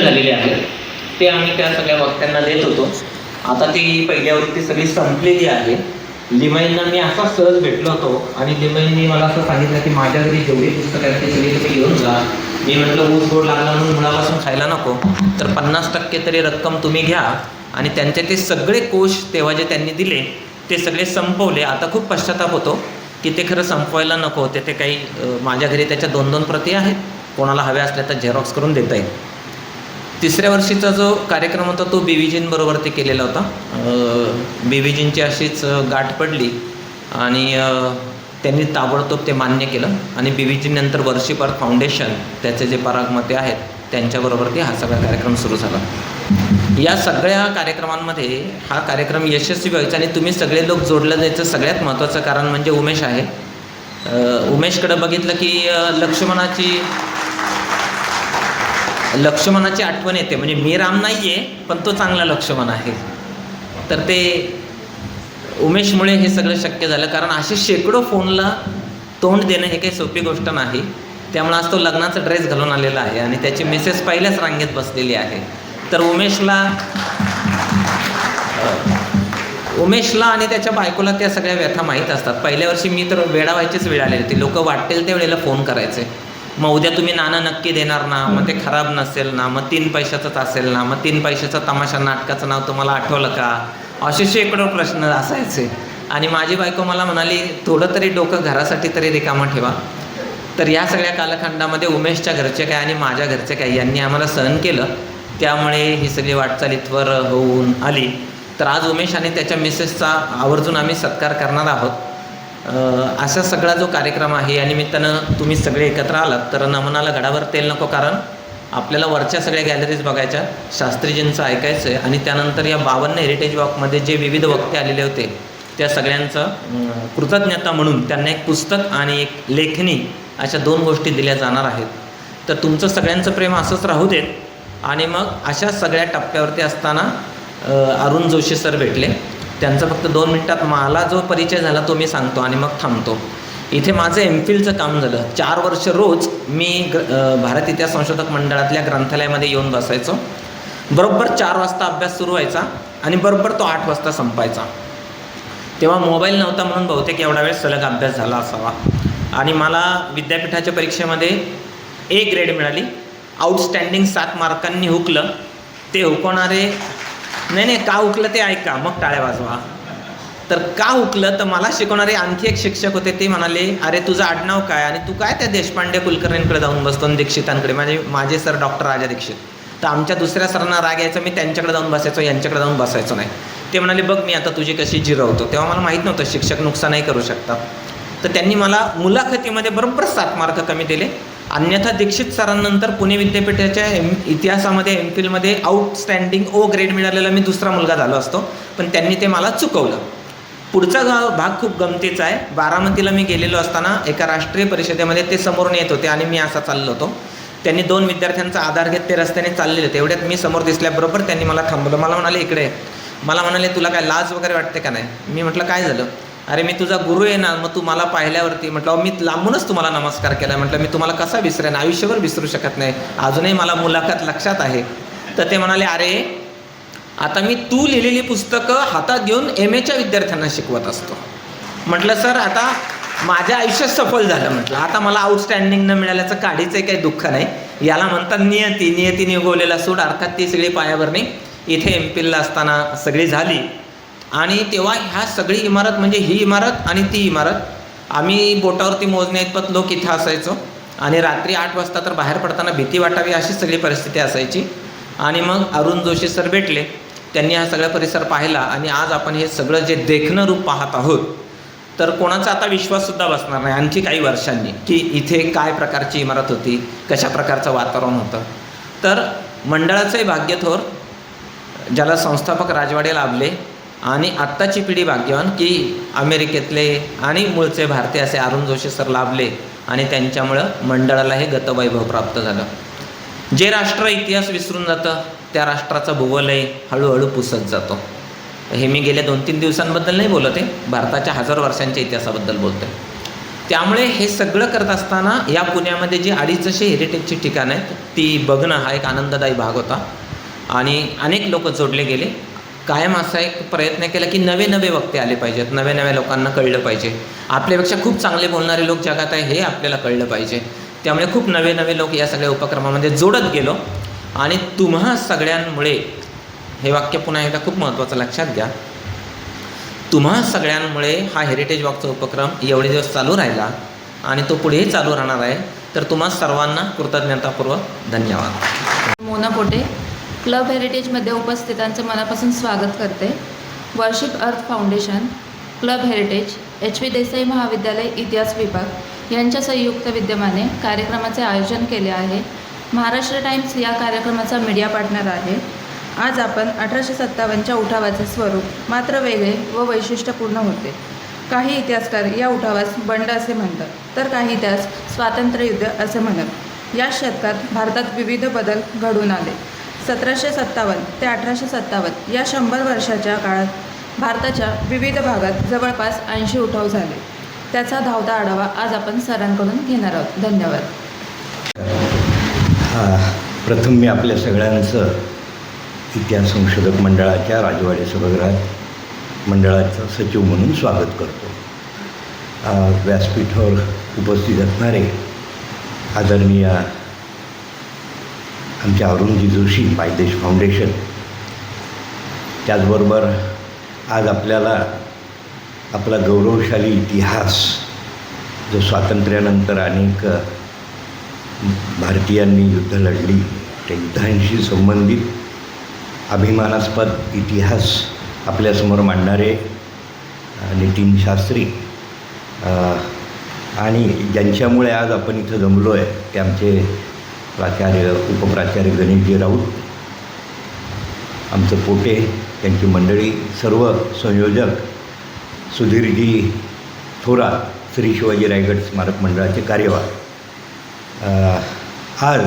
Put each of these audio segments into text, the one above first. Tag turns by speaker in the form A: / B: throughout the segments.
A: झालेले आहेत ते आम्ही त्या सगळ्या वक्त्यांना देत होतो. आता ती पहिली सगळी संपलेली आहे. लिमाईंना मी असा सहज भेटलो होतो आणि लिमाईंनी मला असं सांगितलं की माझ्या घरी जेवढी पुस्तकं आहेत ते सगळी तुम्ही घेऊन जा. मी म्हटलं ऊस गोड लागला म्हणून मुळापासून खायला नको. तर पन्नास टक्के तरी रक्कम तुम्ही घ्या. आणि त्यांचे ते सगळे कोश तेव्हा जे त्यांनी दिले ते सगळे संपवले. आता खूप पश्चाताप होतो की ते खरं संपवायला नको. होते ते काही माझ्या घरी त्याच्या दोन दोन प्रती आहेत. कोणाला हव्या असल्या तर झेरॉक्स करून देता येईल. तिसऱ्या वर्षीचा जो कार्यक्रम होता तो बीव्हीजींबरोबर ते केलेला होता. बीवीजींची अशीच गाठ पडली आणि त्यांनी ताबडतोब ते मान्य केलं आणि बीवीजीनंतर वर्षीपर फाउंडेशन त्याचे जे परागमते आहेत त्यांच्याबरोबर ते हा सगळा कार्यक्रम सुरू झाला. या सगळ्या कार्यक्रमांमध्ये हा कार्यक्रम यशस्वी व्हायचा आणि तुम्ही सगळे लोक जोडलं जायचं सगळ्यात महत्त्वाचं कारण म्हणजे उमेश आहे. उमेशकडं बघितलं की लक्ष्मणाची लक्ष्मणाची आठवण येते. म्हणजे मी राम नाही आहे पण तो चांगला लक्ष्मण आहे. तर ते उमेशमुळे हे सगळं शक्य झालं. कारण असे शेकडो फोनला तोंड देणं हे काही सोपी गोष्ट नाही. त्यामुळे आज तो लग्नाचा ड्रेस घालून आलेला आहे आणि त्याची मिसेस पहिल्याच रांगेत बसलेली आहे. तर उमेशला उमेशला आणि त्याच्या बायकोला त्या सगळ्या व्यथा माहीत असतात. पहिल्या वर्षी मी तर वेळा व्हायचीच वेळ आलेली होती. लोक वाटेल त्या वेळेला फोन करायचे. मग उद्या तुम्ही नाणं नक्की देणार ना मग ते खराब नसेल ना मग तीन पैशाचंच असेल ना मग तीन पैशाचा तमाशा नाटकाचं नाव तुम्हाला आठवलं का? असे शेकडो प्रश्न असायचे. आणि माझी बायको मला म्हणाली थोडं तरी डोकं घरासाठी तरी रिकामं ठेवा. तर या सगळ्या कालखंडामध्ये उमेशच्या घरचे काय आणि माझ्या घरचे काय यांनी आम्हाला सहन केलं. त्यामुळे ही सगळी वाटचाल इथवर होऊन आली. तर आज उमेश आणि त्याच्या मिसेसचा आवर्जून आम्ही सत्कार करणार आहोत. असा सगळा जो कार्यक्रम आहे या निमित्तानं तुम्ही सगळे एकत्र आलात तर नमनाला गडावर तेल नको कारण आपल्याला वरच्या सगळ्या गॅलरीज बघायच्या शास्त्रीजींचं ऐकायचं आहे आणि त्यानंतर या बावन्न हेरिटेज वॉकमध्ये जे विविध वक्ते आलेले होते त्या सगळ्यांचं कृतज्ञता म्हणून त्यांना एक पुस्तक आणि एक लेखणी अशा दोन गोष्टी दिल्या जाणार आहेत. तर तुमचं सगळ्यांचं प्रेम असंच राहू देत आणि मग अशा सगळ्या टप्प्यावरती असताना अरुण जोशी सर भेटले. त्यांचं फक्त दोन मिनटात मला जो परिचय झाला तो मी सांगतो आणि मग थांबतो. इथे माझं एम फिलचं काम झालं. चार वर्ष रोज मी ग्र भारत इतिहास संशोधक मंडळातल्या ग्रंथालयामध्ये येऊन बसायचो. बरोबर चार वाजता अभ्यास सुरू व्हायचा आणि बरोबर तो आठ वाजता संपायचा. तेव्हा मोबाईल नव्हता म्हणून बहुतेक एवढा वेळ सलग अभ्यास झाला असावा. आणि मला विद्यापीठाच्या परीक्षेमध्ये ए ग्रेड मिळाली. आउटस्टँडिंग सात मार्कांनी हुकलं. ते हुकवणारे नाही नाही का उकलं ते ऐका. मग टाळ्या वाजवा. तर का उकलं? तर मला शिकवणारे आणखी एक शिक्षक होते ते म्हणाले अरे तुझं आडनाव काय? आणि तू काय त्या देशपांडे कुलकर्णींकडे जाऊन बसतो आणि दीक्षितांकडे? माझे माझे सर डॉक्टर राजा दीक्षित. तर आमच्या दुसऱ्या सरांना राग यायचा मी त्यांच्याकडे जाऊन बसायचो यांच्याकडे जाऊन बसायचो नाही. ते म्हणाले बघ मी आता तुझी कशी जिरवतो. तेव्हा मला माहीत नव्हतं शिक्षक नुकसानही करू शकतात. तर त्यांनी मला मुलाखतीमध्ये बरोबर सात मार्क कमी दिले. अन्यथा दीक्षित सरांनंतर पुणे विद्यापीठाच्या एम इतिहासामध्ये एम फिलमध्ये आउटस्टँडिंग ओ ग्रेड मिळालेला मी दुसरा मुलगा झालो असतो. पण त्यांनी ते मला चुकवलं. पुढचा गाव भाग खूप गमतीचा आहे. बारामतीला मी गेलेलो असताना एका राष्ट्रीय परिषदेमध्ये ते समोरून येत होते आणि मी असा चाललो होतो. त्यांनी दोन विद्यार्थ्यांचा आधार घेत ते रस्त्याने चाललेले होते. एवढ्यात मी समोर दिसल्याबरोबर त्यांनी मला थांबवलं. मला म्हणाले इकडे मला म्हणाले तुला काय लाज वगैरे वाटते का नाही? मी म्हटलं काय झालं? अरे मी तुझा गुरु आहे ना मग तू मला पाहिल्यावरती म्हटलं मी लांबूनच तुम्हाला नमस्कार केला म्हटलं मी तुम्हाला कसा विसरेन? आयुष्यभर विसरू शकत नाही. अजूनही मला मुलाखत लक्षात आहे. तर ते म्हणाले अरे आता मी तू लिहिलेली पुस्तकं हातात घेऊन एम एच्या विद्यार्थ्यांना शिकवत असतो. म्हटलं सर आता माझ्या आयुष्यात सफल झालं म्हटलं. आता मला आउटस्टँडिंग न मिळाल्याचं काढीचं काही दुःख नाही. याला म्हणतात नियती. नियतीने उगवलेला सूड अर्थात ती सगळी पायाभरणी. इथे एम पीला असताना सगळी झाली. आणि तेव्हा ह्या सगळी इमारत म्हणजे ही इमारत आणि ती इमारत आम्ही बोटावरती मोजण्या इतपत लोक इथं असायचो. आणि रात्री आठ वाजता तर बाहेर पडताना भीती वाटावी अशी सगळी परिस्थिती असायची. आणि मग अरुण जोशी सर भेटले. त्यांनी हा सगळा परिसर पाहिला आणि आज आपण हे सगळं जे देखणं रूप पाहत आहोत तर कोणाचा आता विश्वाससुद्धा बसणार नाही आणखी काही वर्षांनी की इथे काय प्रकारची इमारत होती कशा प्रकारचं वातावरण होतं. तर मंडळाचंही भाग्य थोर ज्याला संस्थापक राजवाडे लाभले आणि आत्ताची पिढी भाग्यवान की अमेरिकेतले आणि मूळचे भारतीय असे अरुण जोशी सर लाभले आणि त्यांच्यामुळं मंडळाला हे गतवैभव प्राप्त झालं. जे राष्ट्र इतिहास विसरून जातं त्या राष्ट्राचा भूगोलही हळूहळू पुसत जातो. हे मी गेल्या दोन तीन दिवसांबद्दल नाही बोलत आहे भारताच्या हजार वर्षांच्या इतिहासाबद्दल बोलतो आहे त्यामुळे हे सगळं करत असताना या पुण्यामध्ये जी अडीचशे हेरिटेजची ठिकाणं आहेत ती बघणं हा एक आनंददायी भाग होता. आणि अनेक लोक जोडले गेले. कायम असा एक प्रयत्न केला की नवे नवे वक्ते आले पाहिजेत नव्या नव्या लोकांना कळलं पाहिजे. आपल्यापेक्षा खूप चांगले बोलणारे लोक जगात आहे हे आपल्याला कळलं पाहिजे. त्यामुळे खूप नवे नवे लोक या सगळ्या उपक्रमामध्ये जोडत गेलो. आणि तुम्हा सगळ्यांमुळे हे वाक्य पुन्हा एकदा खूप महत्त्वाचं लक्षात घ्या. तुम्हा सगळ्यांमुळे हा हेरिटेज वॉकचा उपक्रम एवढे दिवस चालू राहिला आणि तो पुढेही चालू राहणार आहे. तर तुम्हा सर्वांना कृतज्ञतापूर्वक धन्यवाद.
B: मोना पोटे क्लब हेरिटेजमध्ये उपस्थितांचं मनापासून स्वागत करते. Worship earth foundation club heritage H V Desai महाविद्यालय इतिहास विभाग यांच्या संयुक्त विद्यमाने कार्यक्रमाचे आयोजन केले आहे. महाराष्ट्र टाइम्स या कार्यक्रमाचा मीडिया पार्टनर आहे. आज आपण अठराशे सत्तावन्नच्या उठावाचे स्वरूप मात्र वेगळे व वैशिष्ट्यपूर्ण होते. काही इतिहासकार या उठावास बंड असे म्हणतात तर काही त्यास स्वातंत्र्ययुद्ध असे म्हणत. या शतकात भारतात विविध बदल घडून आले. सतराशे सत्तावन्न ते अठराशे सत्तावन्न या शंभर वर्षाच्या काळात भारताच्या विविध भागात जवळपास ऐंशी उठाव झाले. त्याचा धावता आढावा आज आपण सरांकडून घेणार आहोत. धन्यवाद.
C: हा, प्रथम मी आपल्या सगळ्यांचं इतिहास संशोधक मंडळाच्या राजवाडे सभागृहात मंडळाचं सचिव म्हणून स्वागत करतो. व्यासपीठावर उपस्थित असणारे आदरणीय आमच्या अरुणजी जोशी पायदेश फाउंडेशन. त्याचबरोबर आज आपल्याला आपला गौरवशाली इतिहास जो स्वातंत्र्यानंतर अनेक भारतीयांनी युद्ध लढली त्या युद्धांशी संबंधित अभिमानास्पद इतिहास आपल्यासमोर मांडणारे नितीन शास्त्री आणि ज्यांच्यामुळे आज आपण इथं जमलो आहे ते आमचे प्राचार्य उपप्राचार्य गणेशजी राऊत आमचं पोटे त्यांची मंडळी सर्व संयोजक सुधीरजी थोरात श्री शिवाजी रायगड स्मारक मंडळाचे कार्यवाह. आज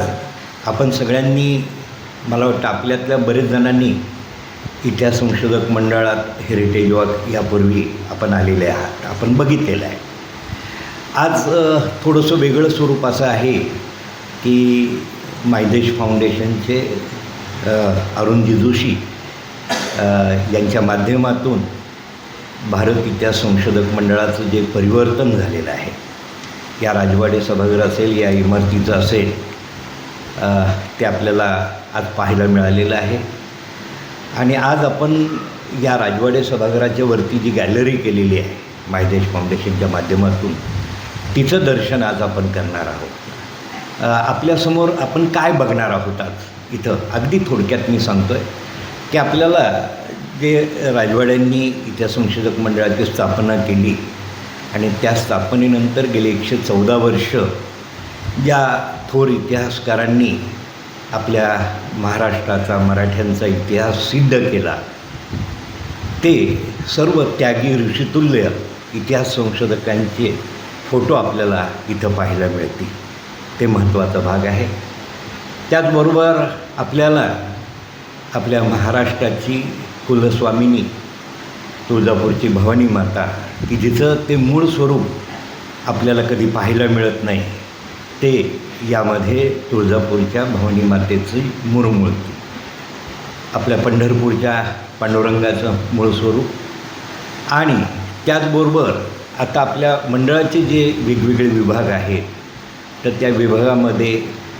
C: आपण सगळ्यांनी मला वाटतं आपल्यातल्या बरेच जणांनी इतिहास संशोधक मंडळात हेरिटेज वॉक यापूर्वी आपण आलेले आहात आपण बघितलेलं आहे. आज थोडंसं वेगळं स्वरूप असं आहे. की मायदेश फाउंडेशनचे अरुणजी जोशी यांच्या माध्यमातून भारत इतिहास संशोधक मंडळाचं जे परिवर्तन झालेलं आहे या राजवाडे सभागृह असेल या इमारतीचं असेल ते आपल्याला आज पाहायला मिळालेलं आहे. आणि आज आपण या राजवाडे सभागृहाच्या वरती जी गॅलरी केलेली आहे मायदेश फाउंडेशनच्या माध्यमातून तिचं दर्शन आज आपण करणार आहोत. आपल्यासमोर आपण काय बघणार आहोत आज? इथं अगदी थोडक्यात मी सांगतो आहे की आपल्याला जे राजवाड्यांनी इतिहास संशोधक मंडळाची स्थापना केली आणि त्या स्थापनेनंतर गेले एकशे चौदा वर्ष ज्या थोर इतिहासकारांनी आपल्या महाराष्ट्राचा मराठ्यांचा इतिहास सिद्ध केला. ते सर्व त्यागी ऋषितुल्य इतिहास संशोधकांचे फोटो आपल्याला इथं पाहायला मिळतील. ते महत्त्वाचा भाग आहे. त्याचबरोबर आपल्याला आपल्या महाराष्ट्राची कुलस्वामिनी तुळजापूरची भवानी माता की जिचं ते मूळ स्वरूप आपल्याला कधी पाहायला मिळत नाही ते यामध्ये तुळजापूरच्या भवानी मातेची मूळमूर्ती आपल्या पंढरपूरच्या पांडुरंगाचं मूळ स्वरूप. आणि त्याचबरोबर आता आपल्या मंडळाचे जे वेगवेगळे विभाग आहेत तर त्या विभागामध्ये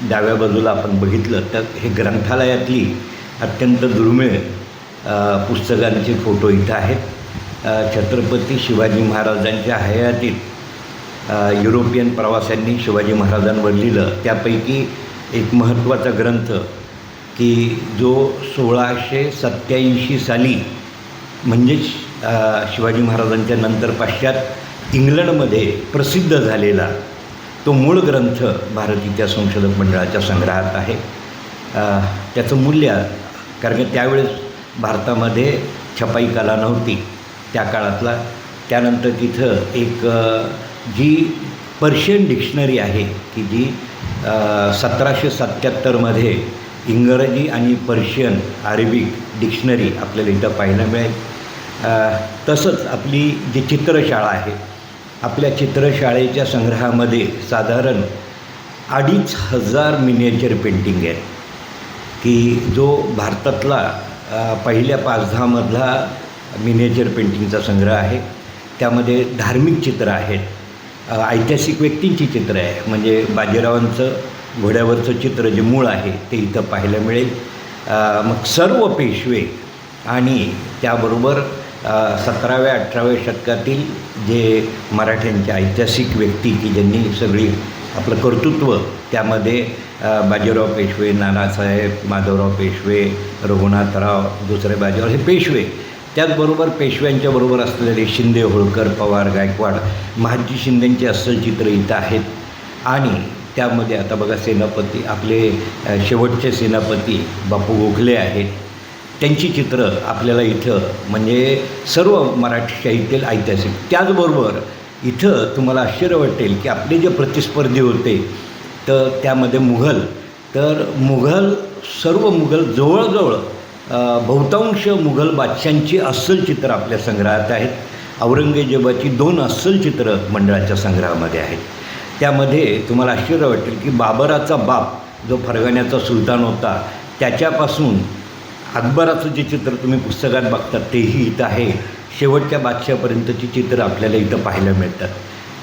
C: डाव्या बाजूला आपण बघितलं तर हे ग्रंथालयातली अत्यंत दुर्मिळ पुस्तकांचे फोटो इथं आहेत. छत्रपती शिवाजी महाराजांच्या हयातीत युरोपियन प्रवाशांनी शिवाजी महाराजांवर लिहिलं. त्यापैकी एक महत्त्वाचा ग्रंथ की जो सोळाशे सत्याऐंशी साली म्हणजेच शिवाजी महाराजांच्या नंतर पाश्चात इंग्लंडमध्ये प्रसिद्ध झालेला तो मूळ ग्रंथ भारत इतिहास संशोधक मंडळाच्या संग्रहात आहे. त्याचं मूल्य कारण की त्यावेळेस भारतामध्ये छपाई कला नव्हती त्या काळातला. त्यानंतर तिथं एक जी पर्शियन डिक्शनरी आहे की जी सतराशे सत्याहत्तरमध्ये इंग्रजी आणि पर्शियन अरेबिक डिक्शनरी आपल्याला इथं पाहायला मिळेल. तसंच आपली जी चित्रशाळा आहे आपल्या चित्रशाळेच्या संग्रहामध्ये साधारण अडीच हजार मिनिएचर पेंटिंग आहेत की जो भारतातला पहिल्या पाच दहामधला मिनिएचर पेंटिंगचा संग्रह आहे. त्यामध्ये धार्मिक चित्र आहेत. ऐतिहासिक व्यक्तींची चित्र आहे. म्हणजे बाजीरावांचं घोड्यावरचं चित्र जे मूळ आहे ते इथं पाहायला मिळेल. मग सर्व पेशवे आणि त्याबरोबर सतराव्या अठराव्या शतकातील जे मराठ्यांच्या ऐतिहासिक व्यक्ती की ज्यांनी सगळी आपलं कर्तृत्व त्यामध्ये बाजीराव पेशवे नानासाहेब माधवराव पेशवे रघुनाथराव दुसरे बाजीराव हे पेशवे. त्याचबरोबर पेशव्यांच्या बरोबर असलेले शिंदे होळकर पवार गायकवाड महाजी शिंदेंचे अस्सल चित्र इथं आहेत. आणि त्यामध्ये आता बघा सेनापती आपले शेवटचे सेनापती बापू गोखले आहेत. त्यांची चित्र आपल्याला इथं म्हणजे सर्व मराठी साहित्यातील ऐतिहासिक. त्याचबरोबर इथं तुम्हाला आश्चर्य वाटेल की आपले जे प्रतिस्पर्धी होते तर त्यामध्ये मुघल. तर मुघल सर्व मुघल जवळजवळ बहुतांश मुघल बादशांची अस्सल चित्र आपल्या संग्रहात आहेत. औरंगजेबाची दोन अस्सल चित्र मंडळाच्या संग्रहामध्ये आहेत. त्यामध्ये तुम्हाला आश्चर्य वाटेल की बाबराचा बाप जो फरगाण्याचा सुलतान होता त्याच्यापासून अकबराचं जे चित्र तुम्ही पुस्तकात बघतात तेही इथं आहे. शेवटच्या बादशापर्यंतची चित्र आपल्याला इथं पाहायला मिळतात.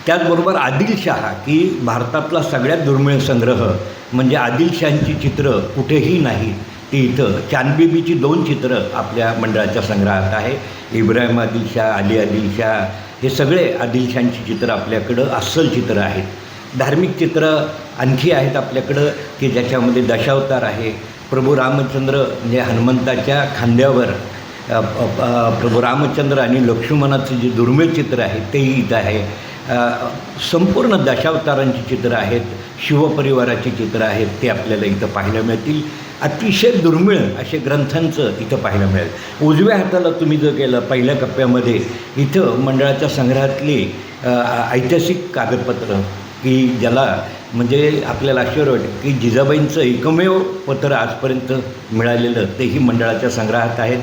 C: त्याचबरोबर आदिलशहा की भारतातला सगळ्यात दुर्मिळ संग्रह म्हणजे आदिलशहांची चित्र कुठेही नाही ती इथं चांदबीबीची दोन चित्र आपल्या मंडळाच्या संग्रहात आहे. इब्राहिम आदिलशाह अली आदिलशाह हे सगळे आदिलशहांची चित्र आपल्याकडं अस्सल चित्र आहेत. धार्मिक चित्र आणखी आहेत आपल्याकडं की ज्याच्यामध्ये दशावतार आहे प्रभू रामचंद्र म्हणजे हनुमंताच्या खांद्यावर प्रभू रामचंद्र आणि लक्ष्मणाचं जे दुर्मिळ चित्र आहे तेही इथं आहे. संपूर्ण दशावतारांची चित्रं आहेत शिवपरिवाराची चित्रं आहेत ते आपल्याला इथं पाहायला मिळतील. अतिशय दुर्मिळ असे ग्रंथांचं इथं पाहायला मिळेल. उजव्या हाताला तुम्ही जर केलं पहिल्या कप्प्यामध्ये इथं मंडळाच्या संग्रहातली ऐतिहासिक कागदपत्र की ज्याला म्हणजे आपल्याला आश्चर्य वाटेल की जिजाबाईंचं एकमेव पत्र आजपर्यंत मिळालेलं तेही मंडळाच्या संग्रहात आहेत.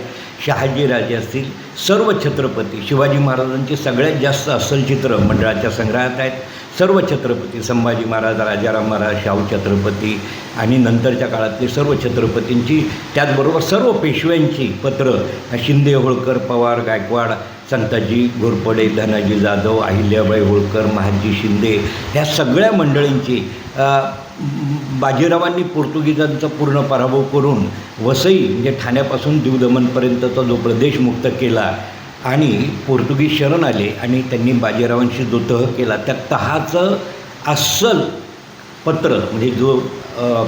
C: शहाजीराजे असतील सर्व छत्रपती शिवाजी महाराजांची सगळ्यात जास्त अस्सल चित्र मंडळाच्या संग्रहात आहेत. सर्व छत्रपती संभाजी महाराज राजाराम महाराज शाहू छत्रपती आणि नंतरच्या काळातले सर्व छत्रपतींची त्याचबरोबर सर्व पेशव्यांची पत्रं शिंदे होळकर पवार गायकवाड संताजी घोरपडे धनाजी जाधव अहिल्याबाई होळकर महाजी शिंदे ह्या सगळ्या मंडळींची बाजीरावांनी पोर्तुगीजांचा पूर्ण पराभव करून वसई म्हणजे ठाण्यापासून दीवदमनपर्यंतचा जो प्रदेश मुक्त केला आणि पोर्तुगीज शरण आले आणि त्यांनी बाजीरावांशी जो तह केला त्या तहाचं अस्सल पत्र म्हणजे जो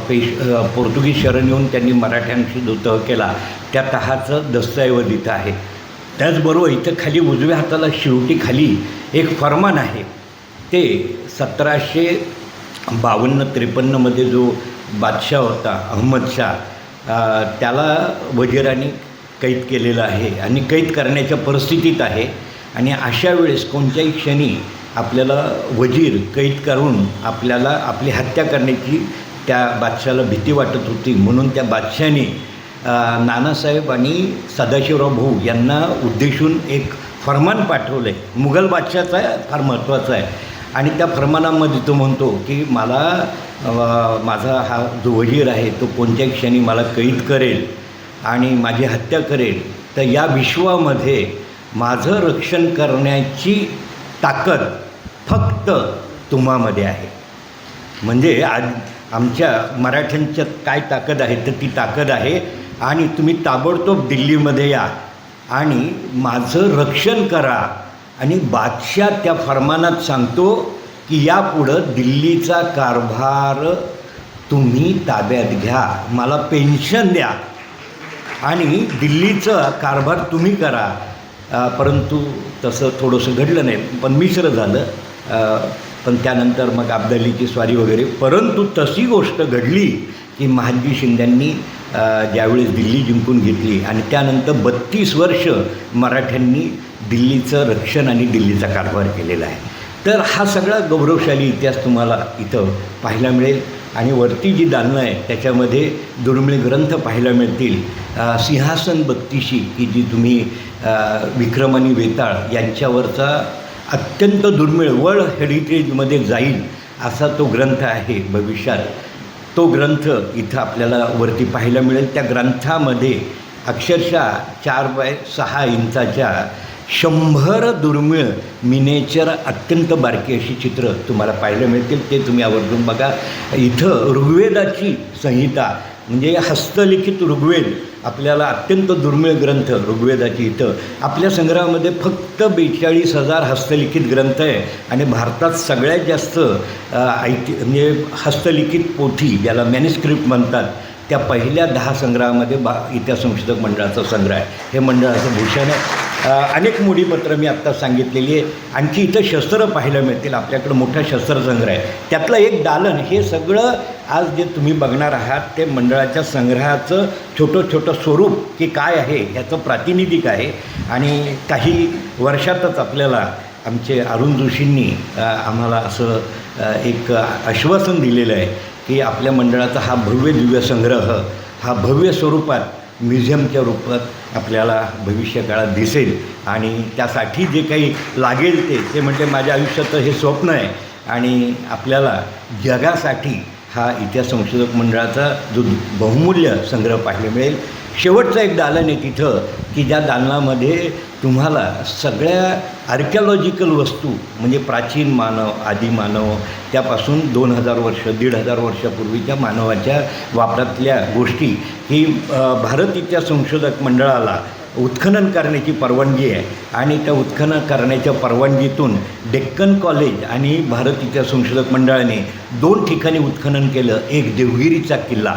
C: पेश पोर्तुगीज शरण येऊन त्यांनी मराठ्यांशी जो तह केला त्या तहाचं दस्तऐवज इथं आहे. त्याचबरोबर इथं खाली उजव्या हाताला शेवटी खाली एक फरमान आहे. ते सतराशे बावन्न त्रेपन्नमध्ये जो बादशाह होता अहमद शाह त्याला वजिरांनी कैद केलेलं आहे आणि कैद करण्याच्या परिस्थितीत आहे. आणि अशा वेळेस कोणत्याही क्षणी आपल्याला वजीर कैद करून आपल्याला आपली हत्या करण्याची त्या बादशाला भीती वाटत होती. म्हणून त्या बादशाने नानासाहेब आणि सदाशिवराव भाऊ यांना उद्देशून एक फरमान पाठवलं आहे मुघल बादशाचा फार महत्त्वाचा आहे. आणि त्या फरमानामध्ये तो म्हणतो की मला माझा हा जो वजीर आहे तो कोणत्याही क्षणी मला कैद करेल आणि माझी हत्या करेल. तर या विश्वामध्ये माझं रक्षण करण्याची ताकद फक्त तुम्हामध्ये आहे. म्हणजे आज आमच्या मराठ्यांच्यात काय ताकद आहे तर ती ताकद आहे आणि तुम्ही ताबडतोब दिल्लीमध्ये या आणि माझं रक्षण करा. आणि बादशाह त्या फरमानात सांगतो की यापुढं दिल्लीचा कारभार तुम्ही ताब्यात घ्या. मला पेन्शन द्या. आणि दिल्लीचा कारभार तुम्ही करा. परंतु तसं थोडंसं घडलं नाही पण मिश्र झालं. पण त्यानंतर मग अब्दालीची स्वारी वगैरे. परंतु तशी गोष्ट घडली की महाजी शिंद्यांनी ज्यावेळेस दिल्ली जिंकून घेतली आणि त्यानंतर बत्तीस वर्ष मराठ्यांनी दिल्लीचं रक्षण आणि दिल्लीचा कारभार केलेला आहे. तर हा सगळा गौरवशाली इतिहास तुम्हाला इथं पाहायला मिळेल आणि वरती जी दालनं आहे त्याच्यामध्ये दुर्मिळ ग्रंथ पाहायला मिळतील. सिंहासन बत्तीशी की जी तुम्ही विक्रम आणि वेताळ यांच्यावरचा अत्यंत दुर्मिळ वर्ल्ड हेरिटेजमध्ये जाईल असा तो ग्रंथ आहे भविष्यात. तो ग्रंथ इथं आपल्याला वरती पाहायला मिळेल. त्या ग्रंथामध्ये अक्षरशः चार बाय सहा इंचाच्या शंभर दुर्मिळ मिनेचर अत्यंत बारकी अशी चित्र तुम्हाला पाहायला मिळतील. ते तुम्ही आवर्जून बघा. इथं ऋग्वेदाची संहिता म्हणजे हस्तलिखित ऋग्वेद आपल्याला अत्यंत दुर्मिळ ग्रंथ ऋग्वेदाची इथं. आपल्या संग्रहामध्ये फक्त बेचाळीस हजार हस्तलिखित ग्रंथ आहे आणि भारतात सगळ्यात जास्त ऐति म्हणजे हस्तलिखित पोथी ज्याला मॅन्युस्क्रिप्ट म्हणतात त्या पहिल्या दहा संग्रहामध्ये बा इतिहास संशोधक मंडळाचा संग्रह आहे. हे मंडळाचं भूषण आहे. अनेक मोडीपत्र मी आत्ता सांगितलेली आहे. आणखी इथं शस्त्र पाहायला मिळतील. आपल्याकडं मोठा शस्त्रसंग्रह आहे. त्यातलं एक दालन हे सगळं आज जे तुम्ही बघणार आहात ते मंडळाच्या संग्रहाचं छोटं छोटं स्वरूप की काय आहे ह्याचं प्रातिनिधिक आहे. आणि काही वर्षातच आपल्याला आमचे अरुण जोशींनी आम्हाला असं एक आश्वासन दिलेलं आहे की आपल्या मंडळाचा हा भव्य दिव्य संग्रह हा भव्य स्वरूपात म्युझियमच्या रूपात आपल्याला भविष्य काळात दिसेल. आणि त्यासाठी जे काही लागेल ते ते म्हणजे माझ्या आयुष्याचं हे स्वप्न आहे. आणि आपल्याला जगासाठी हा इतिहास संशोधक मंडळाचा जो बहुमूल्य संग्रह पाहायला मिळेल. शेवटचं एक दालन आहे तिथं की ज्या दालनामध्ये तुम्हाला सगळ्या आर्किओलॉजिकल वस्तू म्हणजे प्राचीन मानव आदी मानव त्यापासून दोन हजार वर्ष दीड हजार वर्षापूर्वीच्या मानवाच्या वापरातल्या गोष्टी ही भारत इतिहास संशोधक मंडळाला उत्खनन करण्याची परवानगी आहे. आणि त्या उत्खनन करण्याच्या परवानगीतून डेक्कन कॉलेज आणि भारत इतिहास संशोधक मंडळाने दोन ठिकाणी उत्खनन केलं एक देवगिरीचा किल्ला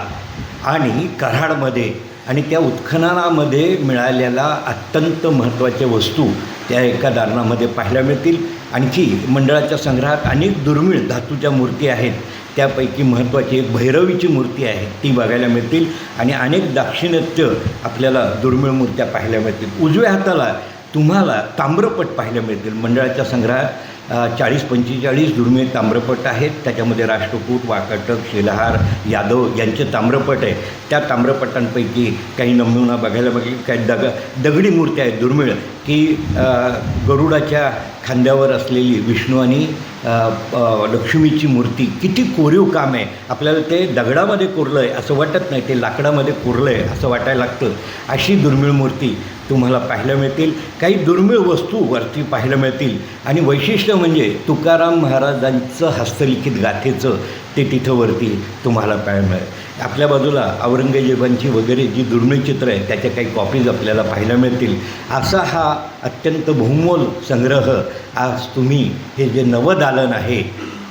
C: आणि कराडमध्ये. आणि त्या उत्खननामध्ये मिळालेल्या अत्यंत महत्त्वाच्या वस्तू त्या एका दालनामध्ये पाहायला मिळतील. आणखी मंडळाच्या संग्रहात अनेक दुर्मिळ धातूच्या मूर्ती आहेत. त्यापैकी महत्त्वाची एक भैरवीची मूर्ती आहे ती बघायला मिळतील. आणि अनेक दाक्षिणात्य आपल्याला दुर्मिळ मूर्त्या पाहायला मिळतील. उजव्या हाताला तुम्हाला ताम्रपट पाहायला मिळतील. मंडळाच्या संग्रहात चाळीस पंचेचाळीस दुर्मिळ ताम्रपट आहेत. त्याच्यामध्ये राष्ट्रकूट वाकाटक शिलाहार यादव यांचे ताम्रपट आहे त्या ताम्रपटांपैकी काही नमुना बघायला बघेल काही दग दगडी मूर्त्या आहेत दुर्मिळ की गरुडाच्या खांद्यावर असलेली विष्णू आणि लक्ष्मीची मूर्ती. किती कोरीव काम आहे. आपल्याला ते दगडामध्ये कोरलं आहे असं वाटत नाही. ते लाकडामध्ये कोरलं आहे असं वाटायला लागतं. अशी दुर्मिळ मूर्ती तुम्हाला पाहायला मिळतील. काही दुर्मिळ वस्तू वरती पाहायला मिळतील. आणि वैशिष्ट्य म्हणजे तुकाराम महाराजांचं हस्तलिखित गाथेचं ते तिथं वरती तुम्हाला पाहायला मिळेल. आपल्या बाजूला औरंगजेबांची वगैरे जी दुर्मिळ चित्र आहे त्याच्या काही कॉपीज आपल्याला पाहायला मिळतील. असा हा अत्यंत बहुमोल संग्रह आज तुम्ही हे जे नवदालन आहे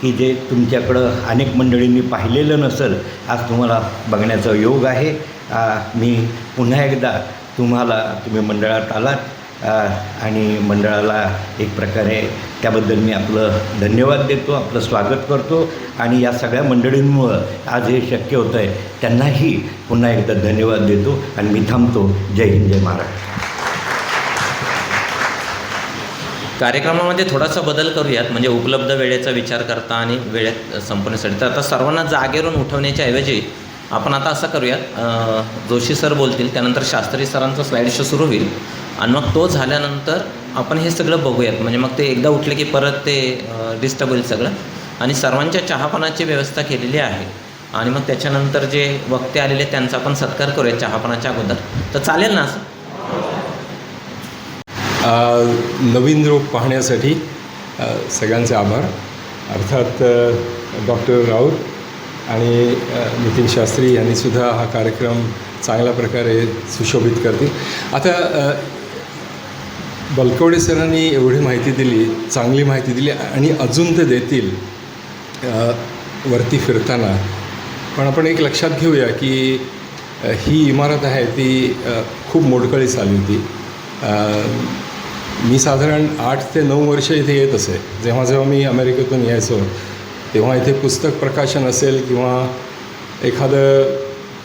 C: की जे तुमच्याकडं अनेक मंडळींनी पाहिलेलं नसेल आज तुम्हाला बघण्याचा योग आहे. मी पुन्हा एकदा तुम्हाला तुम्ही मंडळात आलात आणि मंडळाला एक प्रकारे त्याबद्दल मी आपलं धन्यवाद देतो आपलं स्वागत करतो. आणि या सगळ्या मंडळींमुळं आज हे शक्य होतं आहे त्यांनाही पुन्हा एकदा धन्यवाद देतो. आणि मी थांबतो. जय हिंद जय महाराष्ट्र.
A: कार्यक्रमामध्ये थोडासा बदल करूयात म्हणजे उपलब्ध वेळेचा विचार करता आणि वेळेत संपवण्यासाठी तर आता सर्वांना जागेवरून उठवण्याच्या ऐवजी आपण आता असं करूयात. जोशी सर बोलतील त्यानंतर शास्त्री सरांचा स्लाईड शो सुरू होईल. आणि मग तो झाल्यानंतर आपण हे सगळं बघूयात. म्हणजे मग ते एकदा उठले की परत ते डिस्टर्ब होईल सगळं. आणि सर्वांच्या चहापानाची व्यवस्था केलेली आहे. आणि मग त्याच्यानंतर जे वक्ते आलेले त्यांचा आपण सत्कार करूया चहापानाच्या अगोदर. तर चालेल ना असं?
D: नवीन रूप पाहण्यासाठी सगळ्यांचे आभार. अर्थात डॉक्टर राऊत आणि नितीन शास्त्री यांनीसुद्धा हा कार्यक्रम चांगल्या प्रकारे सुशोभित करतील. आता बलकवडे सरांनी एवढी माहिती दिली चांगली माहिती दिली आणि अजून ते देतील वरती फिरताना. पण आपण एक लक्षात घेऊया की ही इमारत आहे ती खूप मोडकळीस आली होती. मी साधारण आठ ते नऊ वर्ष इथे येत असे. जेव्हा जेव्हा मी अमेरिकेतून यायचो तेव्हा इथे पुस्तक प्रकाशन असेल किंवा एखादं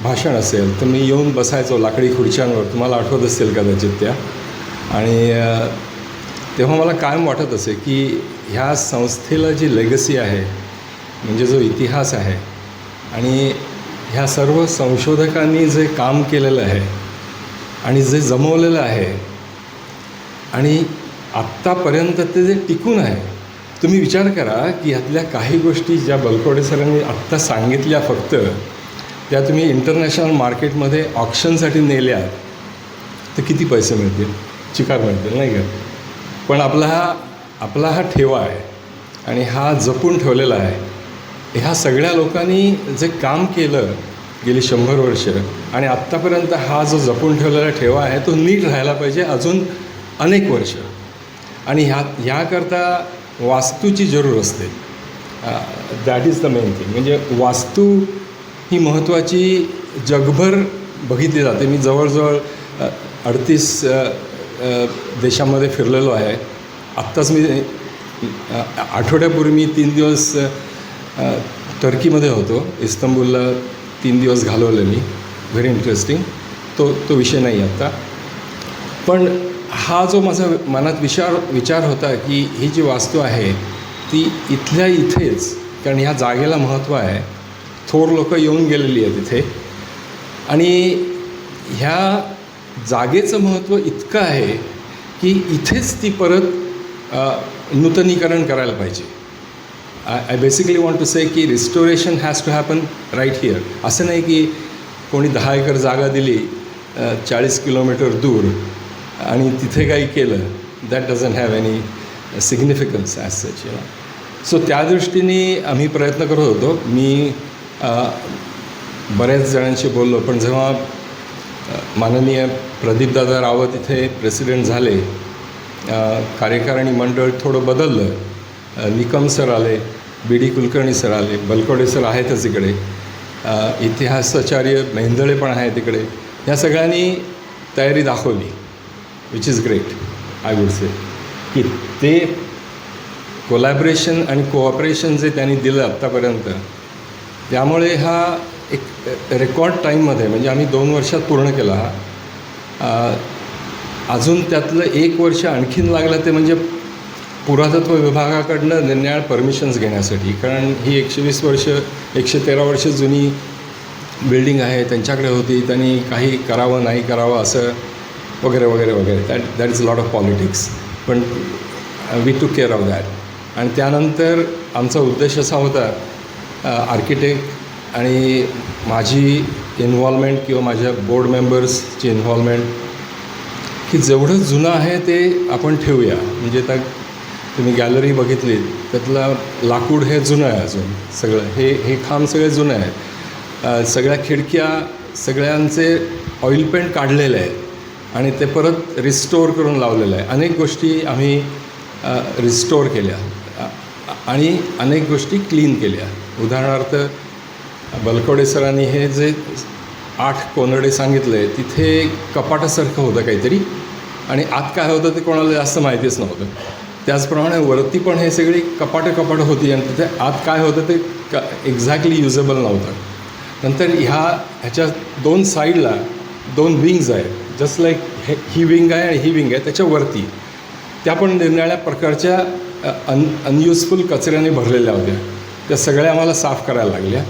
D: भाषण असेल तर मी येऊन बसायचो लाकडी खुर्च्यांवर. तुम्हाला आठवत असेल कदाचित त्या? आणि तेव्हा मला कायम वाटत असे की ह्या संस्थेला जी लेगसी आहे म्हणजे जो इतिहास आहे आणि ह्या सर्व संशोधकांनी जे काम केलेलं आहे आणि जे जमवलेलं आहे आणि आत्तापर्यंत ते जे टिकून आहे तुम्ही विचार करा की ह्यातल्या काही गोष्टी ज्या बलकवडे सरांनी आत्ता सांगितल्या फक्त त्या तुम्ही इंटरनॅशनल मार्केटमध्ये ऑप्शनसाठी नेल्या तर किती पैसे मिळतील? चिकार मिळतील नाही का? पण आपला हा आपला हा ठेवा आहे आणि हा जपून ठेवलेला आहे. ह्या सगळ्या लोकांनी जे काम केलं गेली शंभर वर्ष आणि आत्तापर्यंत हा जो जपून ठेवलेला ठेवा आहे तो नीट राहायला पाहिजे अजून अनेक वर्ष. आणि ह्या ह्याकरता वास्तूची जरूर असते. That is the main thing म्हणजे वास्तू ही महत्त्वाची जगभर बघितली जाते. मी जवळजवळ अडतीस देशामध्ये फिरलेलो आहे. आत्ताच मी आठवड्यापूर्वी मी तीन दिवस टर्कीमध्ये होतो. इस्तंबूलला तीन दिवस घालवले मी. व्हेरी इंटरेस्टिंग तो तो विषय नाही आत्ता. पण हा जो माझा मनात विचार विचार होता की ही जी वास्तू आहे ती इथल्या इथेच कारण ह्या जागेला महत्त्व आहे. थोर लोक येऊन गेलेली आहेत इथे. आणि ह्या जागेचं महत्त्व इतकं आहे की इथेच ती परत नूतनीकरण करायला पाहिजे. I I basically want to say की restoration has to happen right here असं नाही की कोणी दहा एकर जागा दिली चाळीस किलोमीटर दूर आणि तिथे काही केलं that doesn't have any significance as such you know so त्या दृष्टीने आम्ही प्रयत्न करत होतो. मी बऱ्याच जणांशी बोललो पण जेव्हा माननीय प्रदीपदादा रावत इथे प्रेसिडेंट झाले कार्यकारिणी मंडळ थोडं बदललं. निकम सर आले बी डी कुलकर्णी सर आले बलकोडे सर आहेतच इकडे. इतिहासाचार्य मेंदळे पण आहेत तिकडे ह्या सगळ्यांनी तयारी दाखवली. Which is great I would say की ते कोलॅबरेशन आणि कोऑपरेशन जे त्यांनी दिलं आत्तापर्यंत त्यामुळे हा एक रेकॉर्ड टाईममध्ये म्हणजे आम्ही दोन वर्षात पूर्ण केला हा अजून त्यातलं एक वर्ष आणखीन लागलं ते म्हणजे पुरातत्व विभागाकडनं निर्णयाळ परमिशन्स घेण्यासाठी. कारण ही एकशे वीस वर्ष एकशे तेरा वर्ष जुनी बिल्डिंग आहे त्यांच्याकडे होती त्यांनी काही करावं नाही करावं असं वगैरे वगैरे वगैरे. That that is lot of politics पण we to care of that आणि त्यानंतर आमचा उद्देश असा होता uh, आर्किटेक्ट आणि माझी इन्व्हॉल्वमेंट किंवा माझ्या बोर्ड मेंबर्सची इन्व्हॉल्वमेंट की जेवढं जुनं आहे ते आपण ठेवूया. म्हणजे त्या तुम्ही गॅलरी बघितली त्यातला लाकूड हे जुनं आहे अजून सगळं. हे हे खांब सगळे जुनं आहे सगळ्या खिडक्या सगळ्यांचे ऑइल पेंट काढलेले आहेत. आणि ते परत रिस्टोअर करून लावलेलं आहे. अनेक गोष्टी आम्ही रिस्टोअर केल्या. आणि अनेक गोष्टी क्लीन केल्या. उदाहरणार्थ बलकवडे सरांनी हे जे आठ कोनडे सांगितले तिथे कपाटासारखं होतं काहीतरी. आणि आत काय होतं ते कोणाला जास्त माहितीच नव्हतं. त्याचप्रमाणे वरती पण हे सगळी कपाटं कपाटं होती आणि तिथे आत काय होतं ते क एक्झॅक्टली युजेबल नव्हतं. नंतर ह्या ह्याच्या दोन साईडला दोन विंग्ज आहेत. जस्ट लाईक हे ही विंग आहे आणि ही विंग आहे त्याच्यावरती. त्या पण निरनिराळ्या प्रकारच्या अन अनयुजफुल कचऱ्याने भरलेल्या होत्या. त्या सगळ्या आम्हाला साफ करायला लागल्या.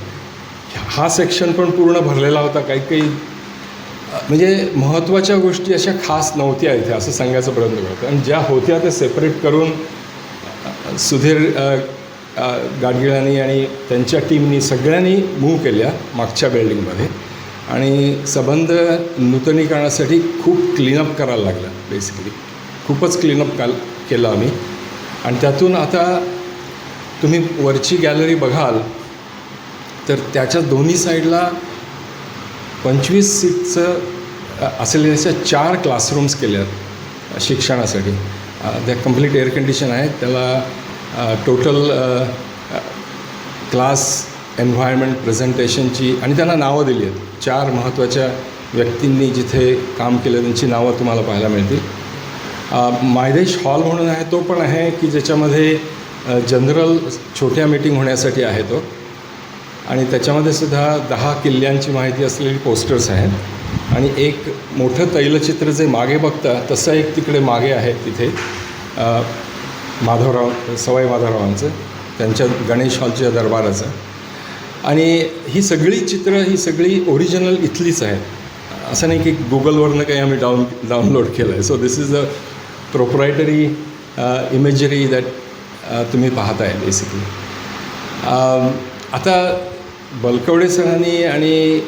D: हा सेक्शन पण पूर्ण भरलेला होता काही काही म्हणजे महत्त्वाच्या गोष्टी अशा खास नव्हत्या इथे असं सांगायचा प्रयत्न करतो आणि ज्या होत्या त्या सेपरेट करून सुधीर गाडगिळांनी आणि त्यांच्या टीमनी सगळ्यांनी मूव्ह केल्या मागच्या बिल्डिंगमध्ये आणि संबंध नूतनीकरणासाठी खूप क्लीनअप करायला लागला बेसिकली खूपच क्लीनअप काल केलं आम्ही. आणि त्यातून आता तुम्ही वरची गॅलरी बघाल तर त्याच्या दोन्ही साईडला पंचवीस सीटचं असलेल्या अशा चार क्लासरूम्स केल्यात शिक्षणासाठी. त्या कंप्लीट एअर कंडिशन आहेत. त्याला टोटल क्लास एन्व्हायरमेंट प्रेझेंटेशनची आणि त्यांना नावं दिली आहेत. चार महत्त्वाच्या व्यक्तींनी जिथे काम केलं त्यांची नावं तुम्हाला पाहायला मिळतील. मायदेश हॉल म्हणून आहे तो पण आहे की ज्याच्यामध्ये जनरल छोट्या मीटिंग होण्यासाठी आहे तो. आणि त्याच्यामध्ये सुद्धा दहा किल्ल्यांची माहिती असलेली पोस्टर्स आहेत. आणि एक मोठं तैलचित्र जे मागे बघता तसं एक तिकडे मागे आहे तिथे. माधवराव सवाई माधवरावांचं त्यांच्या गणेश हॉलच्या दरबाराचं. आणि ही सगळी चित्रं ही सगळी ओरिजिनल इथलीच आहेत असं नाही की गुगलवरनं काही आम्ही डाऊन डाउनलोड केलं आहे so this is a proprietary imagery that तुम्ही पाहताय बेसिकली um, आता बलकवडे सरांनी आणि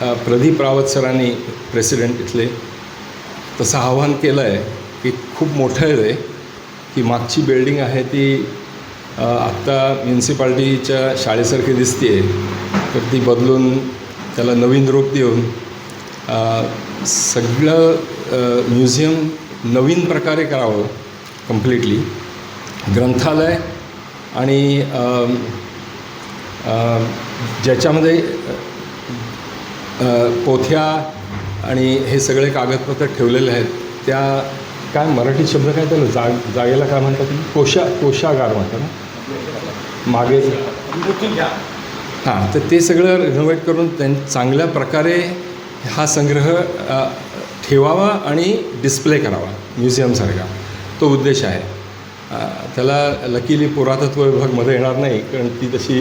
D: uh, प्रदीप रावत सरांनी प्रेसिडेंट इथले तसं आव्हान केलं आहे की खूप मोठं आहे की मागची बिल्डिंग आहे ती आत्ता म्युन्सिपाल्टीच्या शाळेसारखी दिसते तर ती बदलून त्याला नवीन रूप देऊन सगळं म्युझियम नवीन प्रकारे करावं कम्प्लिटली ग्रंथालय आणि ज्याच्यामध्ये पोथ्या आणि हे सगळे कागदपत्र ठेवलेले आहेत त्या काय मराठी शब्द काय त्याला? जाग जागेला काय म्हणतात? कोशा कोशागार म्हणतात ना? मागे. हां तर ते सगळं रिनोव्हेट करून त्यां चांगल्या प्रकारे हा संग्रह ठेवावा आणि डिस्प्ले करावा म्युझियमसारखा तो उद्देश आहे. त्याला लकीली पुरातत्व विभागमध्ये येणार नाही कारण ती तशी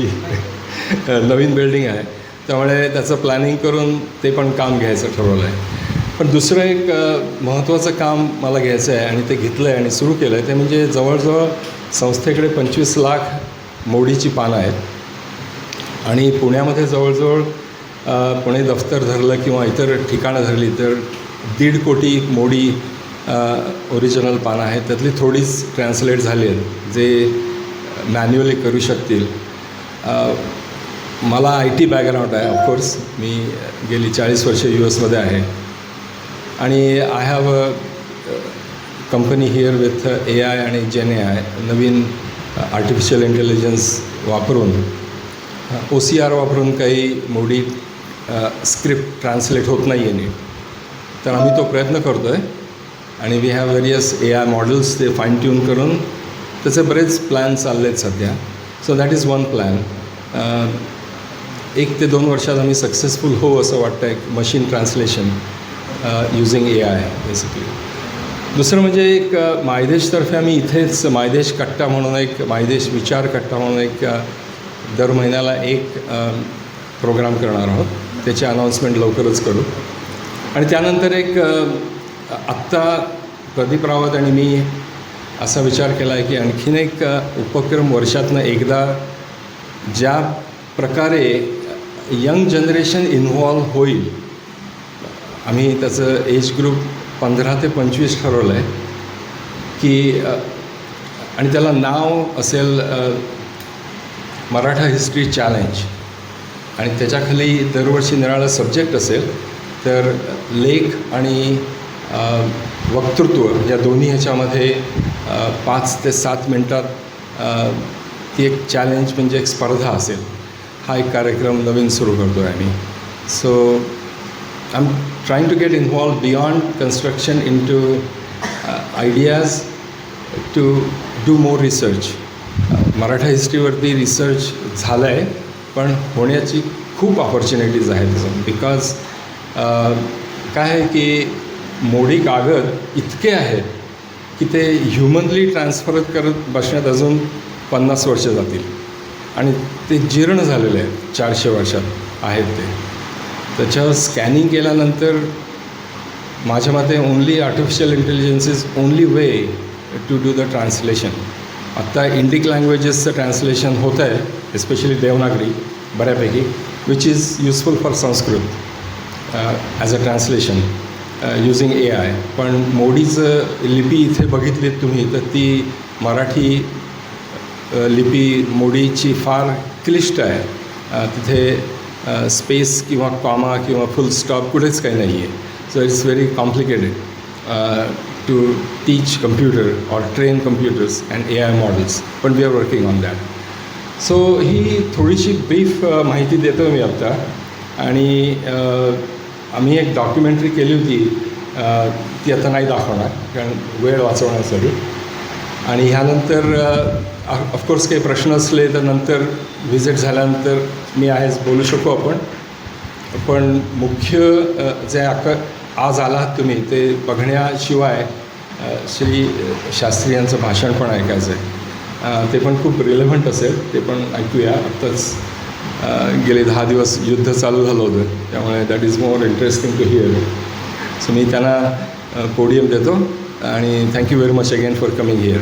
D: नवीन बिल्डिंग आहे. त्यामुळे त्याचं प्लॅनिंग करून ते पण काम घ्यायचं ठरवलं आहे. पण दुसरं एक महत्त्वाचं काम मला घ्यायचं आहे आणि ते घेतलं आहे आणि सुरू केलं आहे ते म्हणजे जवळजवळ संस्थेकडे पंचवीस लाख मोडीची पानं आहेत. आणि पुण्यामध्ये जवळजवळ पुणे दफ्तर धरलं किंवा इतर ठिकाणं धरली तर दीड कोटी मोडी ओरिजिनल पानं आहेत. त्यातली थोडीच ट्रान्सलेट झाली आहेत जे मॅन्युअली करू शकतील. मला आय टी बॅकग्राऊंड आहे ऑफकोर्स मी गेली चाळीस वर्ष यू एसमध्ये आहे. आणि I have a company here with A I आणि जेन ए आय नवीन आर्टिफिशियल इंटेलिजन्स वापरून ओ सी आर वापरून काही मोडी स्क्रिप्ट ट्रान्सलेट होत नाही आहे नीट. तर आम्ही तो प्रयत्न करतो आहे आणि we have various A I models ते फाईन ट्यून करून त्याचे बरेच प्लॅन चालले आहेत सध्या so that is one plan एक ते दोन वर्षात आम्ही सक्सेसफुल हो असं वाटतं आहे machine translation using A I basically दुसरं म्हणजे एक मायदेशतर्फे आम्ही इथेच मायदेश कट्टा म्हणून एक मायदेश विचार कट्टा म्हणून एक दर महिन्याला एक प्रोग्राम करणार आहोत. त्याची अनाऊन्समेंट लवकरच करू. आणि त्यानंतर एक आत्ता प्रदीप रावत आणि मी असा विचार केला आहे की आणखीन एक उपक्रम वर्षातनं एकदा ज्या प्रकारे यंग जनरेशन इन्व्हॉल्व होईल आम्ही त्याचं एज ग्रुप पंधरा ते पंचवीस ठरवलं आहे की आणि त्याला नाव असेल मराठा हिस्ट्री चॅलेंज. आणि त्याच्याखाली दरवर्षी निराळा सब्जेक्ट असेल तर लेख आणि वक्तृत्व या दोन्ही ह्याच्यामध्ये पाच ते सात मिनटात ती एक चॅलेंज म्हणजे एक स्पर्धा असेल. हा एक कार्यक्रम नवीन सुरू करतो आहे आम्ही. So I'm trying to to get beyond construction construction in to ideas to do more research Maratha हिस्ट्रीवरती research झालं आहे पण होण्याची खूप ऑपॉर्च्युनिटीज आहेत. बिकॉज uh, काय आहे की मोडी कागद इतके आहेत की ते ह्युमनली ट्रान्सफर करत बसण्यात अजून पन्नास वर्ष जातील. आणि ते जीर्ण झालेले आहेत. चारशे वर्षात आहेत ते. त्याच्यावर स्कॅनिंग केल्यानंतर माझ्या मते only artificial intelligence is only way to do the translation आत्ता इंडिक लँग्वेजेसचं ट्रान्सलेशन होतं आहे एस्पेशली देवनागरी बऱ्यापैकी which is useful for Sanskrit as a translation using A I पण मोडीचं लिपी इथे बघितलीत तुम्ही तर ती मराठी uh, लिपी मोडीची फार क्लिष्ट आहे. Uh, तिथे स्पेस किंवा कॉमा किंवा फुल स्टॉप कुठेच काही नाही आहे so it's very complicated to teach computer or train computers and A I models पण we are working on that so ही थोडीशी ब्रीफ uh, माहिती देतो मी आत्ता आणि uh, आम्ही एक डॉक्युमेंटरी केली होती uh, ती आता नाही दाखवणार कारण वेळ वाचवण्यासाठी. आणि ह्यानंतर ऑफकोर्स काही प्रश्न असले तर नंतर व्हिजिट झाल्यानंतर मी आहेच बोलू शकू आपण. पण मुख्य जे आक आज आलात तुम्ही ते बघण्याशिवाय श्री शास्त्री यांचं भाषण पण ऐकायचं आहे ते पण खूप रिलेव्हंट असेल ते पण ऐकूया. आत्ताच गेले दहा दिवस युद्ध चालू झालं होतं त्यामुळे that is more interesting to hear so मी त्यांना पोडियम देतो. आणि thank you very much again for coming here